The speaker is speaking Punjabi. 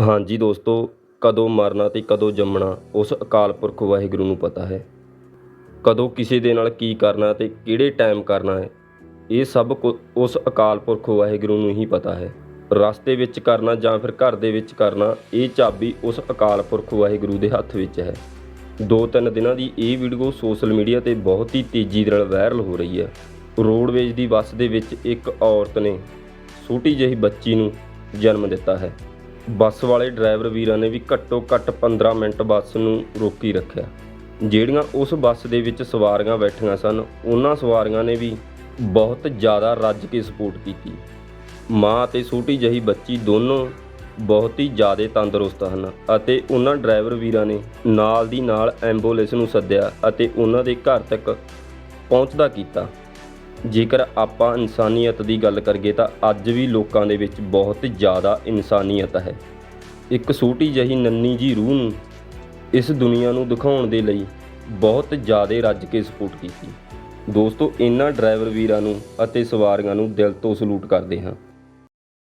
ਹਾਂਜੀ ਦੋਸਤੋ, ਕਦੋਂ ਮਰਨਾ ਤੇ ਕਦੋਂ ਜੰਮਣਾ, ਉਸ ਅਕਾਲ ਪੁਰਖ ਵਾਹਿਗੁਰੂ ਨੂੰ ਪਤਾ ਹੈ। ਕਦੋਂ ਕਿਸੇ ਦੇ ਨਾਲ ਕੀ ਕਰਨਾ ਤੇ ਕਿਹੜੇ ਟਾਈਮ ਕਰਨਾ ਹੈ, ਇਹ ਸਭ ਕੁ ਉਸ ਅਕਾਲ ਪੁਰਖ ਵਾਹਿਗੁਰੂ ਨੂੰ ਹੀ ਪਤਾ ਹੈ। ਰਸਤੇ ਵਿੱਚ ਕਰਨਾ ਜਾਂ ਫਿਰ ਘਰ ਦੇ ਵਿੱਚ ਕਰਨਾ, ਇਹ ਚਾਬੀ ਉਸ ਅਕਾਲ ਪੁਰਖ ਵਾਹਿਗੁਰੂ ਦੇ ਹੱਥ ਵਿੱਚ ਹੈ। ਦੋ ਤਿੰਨ ਦਿਨਾਂ ਦੀ ਇਹ ਵੀਡੀਓ ਸੋਸ਼ਲ ਮੀਡੀਆ ਤੇ ਬਹੁਤ ਹੀ ਤੇਜ਼ੀ ਨਾਲ ਵਾਇਰਲ ਹੋ ਰਹੀ ਹੈ। ਰੋਡਵੇਜ ਦੀ ਬੱਸ ਦੇ ਵਿੱਚ ਇੱਕ ਔਰਤ ਨੇ ਛੋਟੀ ਜਿਹੀ ਬੱਚੀ ਨੂੰ ਜਨਮ ਦਿੱਤਾ ਹੈ। ਬੱਸ ਵਾਲੇ ਡਰਾਈਵਰ ਵੀਰਾਂ ਨੇ ਵੀ ਘੱਟੋ ਘੱਟ 15 ਮਿੰਟ ਬੱਸ ਨੂੰ ਰੋਕੀ ਰੱਖਿਆ। ਜਿਹੜੀਆਂ ਉਸ ਬੱਸ ਦੇ ਵਿੱਚ ਸਵਾਰੀਆਂ ਬੈਠੀਆਂ ਸਨ, ਉਹਨਾਂ ਸਵਾਰੀਆਂ ਨੇ ਵੀ ਬਹੁਤ ਜ਼ਿਆਦਾ ਰੱਜ ਕੇ ਸਪੋਰਟ ਕੀਤੀ। ਮਾਂ ਅਤੇ ਛੋਟੀ ਜਿਹੀ ਬੱਚੀ ਦੋਨੋਂ ਬਹੁਤ ਹੀ ਜ਼ਿਆਦਾ ਤੰਦਰੁਸਤ ਹਨ ਅਤੇ ਉਹਨਾਂ ਡਰਾਈਵਰ ਵੀਰਾਂ ਨੇ ਨਾਲ ਦੀ ਨਾਲ ਐਂਬੂਲੈਂਸ ਨੂੰ ਸੱਦਿਆ ਅਤੇ ਉਹਨਾਂ ਦੇ ਘਰ ਤੱਕ ਪਹੁੰਚਦਾ ਕੀਤਾ। ਜੇਕਰ ਆਪਾਂ ਇਨਸਾਨੀਅਤ ਦੀ ਗੱਲ ਕਰੀਏ ਤਾਂ ਅੱਜ ਵੀ ਲੋਕਾਂ ਦੇ ਵਿੱਚ ਬਹੁਤ ਜ਼ਿਆਦਾ ਇਨਸਾਨੀਅਤ ਹੈ। ਇੱਕ ਛੋਟੀ ਜਿਹੀ ਨੰਨੀ ਜੀ ਰੂਹ ਨੂੰ ਇਸ ਦੁਨੀਆ ਨੂੰ ਦਿਖਾਉਣ ਦੇ ਲਈ ਬਹੁਤ ਜ਼ਿਆਦਾ ਰੱਜ ਕੇ ਸਪੋਰਟ ਕੀਤੀ। ਦੋਸਤੋ ਇਹਨਾਂ ਡਰਾਈਵਰ ਵੀਰਾਂ ਨੂੰ ਅਤੇ ਸਵਾਰੀਆਂ ਨੂੰ ਦਿਲ ਤੋਂ ਸਲੂਟ ਕਰਦੇ ਹਾਂ।